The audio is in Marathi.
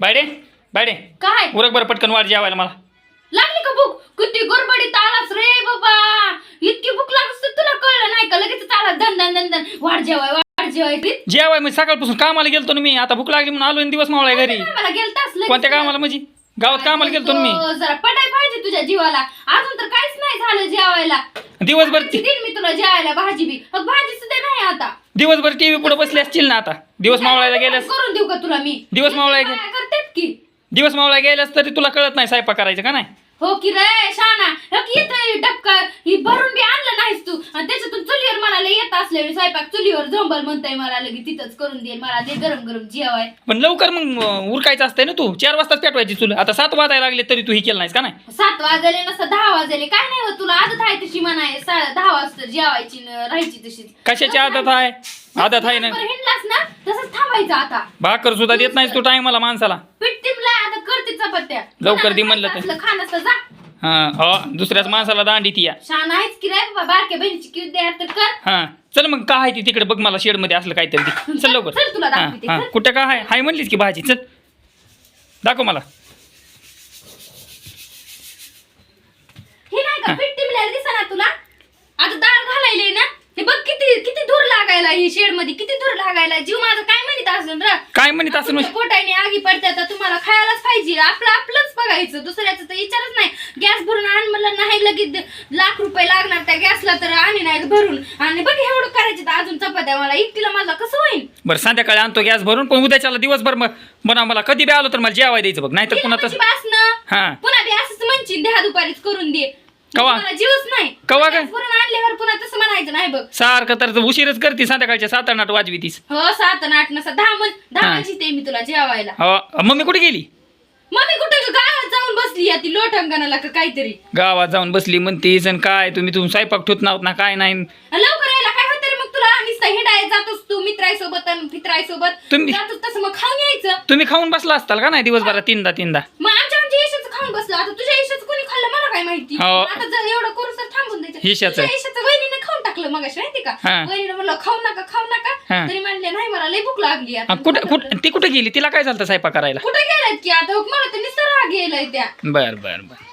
बायडे बायडे. काय? उरक बरं पटकन वाट जेवायला मला. लागली का भूक? किती गडबडीत आलास रे बाबा. इतकी भूक लागस तुला कळलं नाही का? लगेच आला दन दन दन दन वाढ जेवाय वाढ जेवाय. ती जेवाय मी सकाळपासून कामाला गेलतो ना मी. आता भूक लागली म्हणून आलो आणि दिवस मावळाय घरी. मला गेलतास लगेच. कोणत्या कामाला म्हणजे? गावात कामाला गेलतो ना मी. जरा पटाय पाहिजे तुझ्या जीवाला. अजून तर काहीच नाही झालं जेवायला. दिवसभर देईन मी तुला जेवायला भाजी बी. मग भाजी सुद्धा नाही आता. दिवसभर टीव्ही पुढे बसले असतील ना आता? दिवस मावळायला गेल्यास करून देऊ का तुला मी? दिवस मावळायला बाया करतात की? दिवस मावळायला गेल्यास तरी तुला कळत नाही स्वयंपाक करायचं का नाही? हो की रे शाना हो की डबका. ही भरून बी आणलं नाहीस तू. आणि त्याच्यातून लय येत असले स्वयंपाक चुलीवर झोंबल म्हणताय मला लगे तिथंच करून दे मला दे गरम गरम जेवाय. पण लवकर मग अं, उरकायचं असतंय ना तू. चार वाजताच पेटवायची चुल. आता सात वाजायला लागले तरी तू ही केलं नाहीस का नाही? सात वाजले नसतं दहा वाजले. काय नाही होत तुला आदत आहे तशी म्हणाय. सा- दहा वाजता जेवायची न राहायची तशीच. कशाची आदत आहे? आदत आहे ना? हिंडलास ना तसंच थांबायचं आता. भाकर सुद्धा देत नाहीस तू टायमाला माणसाला. पीठ आता करते चपात्या. लवकर दे म्हणलं तर. खाणं जा. हा हो दुसऱ्याच माणसाला दांडी ती या. शान आहेच की रे बाबा बारक्या बहिणीची किव द्या तर कर. हा चल मग काय आहे ती तिकडे बघ मला शेडमध्ये असलं काहीतरी. चल लवकर. चल तुला हा दाखवते, हा. चल. कुठं काय आहे? हाय म्हणलीस की भाजी चल. दाखव मला. हे नाही का दिसा ना तुला? आता घालायले ना हे बघ किती किती दूर लागायला ही शेडमध्ये किती दूर लागायला. जीव माझा काय म्हणत असेल र? काय म्हणत पोटाने आगी पडते तर तुम्हाला खायलाच पाहिजे. आपलं आपलंच बघायचं दुसऱ्याचं तर विचारच नाही. गॅस भरून आण म्हणलं नाही लगेच लाख रुपये लागणार त्या गॅसला तर आणि नाही भरून. आणि बघ एवढं करायचं तर अजून चपात्या मला एकटीला माझा कसं होईल बरं संध्याकाळी आणतो गॅस भरून पण उद्याच्याला दिवसभर मग मला कधी बी आलो तर मला जेवाय द्यायचं बघ नाहीतर पुन्हा तसं बास ना. हा. पुन्हा बी असंच म्हणशील द्या दुपारीच करून दे. कवा? मला जीवच नाही. कवा काय? गॅस भरून आणल्यावर पुन्हा तसं म्हणायचं नाही बघ. सारखं तर उशीरच करते संध्याकाळच्या सात आठ वाजवी तीस. हो सात आणि आठ नसा दहा दहा हा. म्हणजे ते मी तुला जेवायला. हो मम्मी कुठे गेली मम्मी कुठे ग गावात जाऊन बसली या ती लोटंगणाला का काहीतरी? गावात जाऊन बसली म्हणतीस आणि काय? तुम्ही तुम्ही स्वयंपाक ठेवत नाहोत ना काय नाही. आणि लवकर यायला काय होतं रे मग तुला? नुसतं हिंडाय जातोस तू मित्रांसोबत आणि फित्रायसोबत तुम्ही- जातोस तसं मग खाऊन यायचं. तुम्ही खाऊन बसला असताल का नाही दिवसभरात तीनदा तीनदा? मग आमच्या आमच्या यशाचं खाऊन बसलं. आता तुझ्या यशाचं कोणी खाल्लं मला काय माहिती? हो. आता जर एवढं करू तर थांबून द्यायचं. यशाचं. तुझ्या टाकलं मग माहिती का? हा. म्हणलं खाऊ नका खाऊ नका. तरी म्हणले नाही मला लई भूक लागली आता. कुठं कुठं ती कुठे गेली? तिला काय झालं स्वयंपाक करायला? कुठे गेलात की आता? मला तर निसर्ग गेलाय त्या. बर बर बर.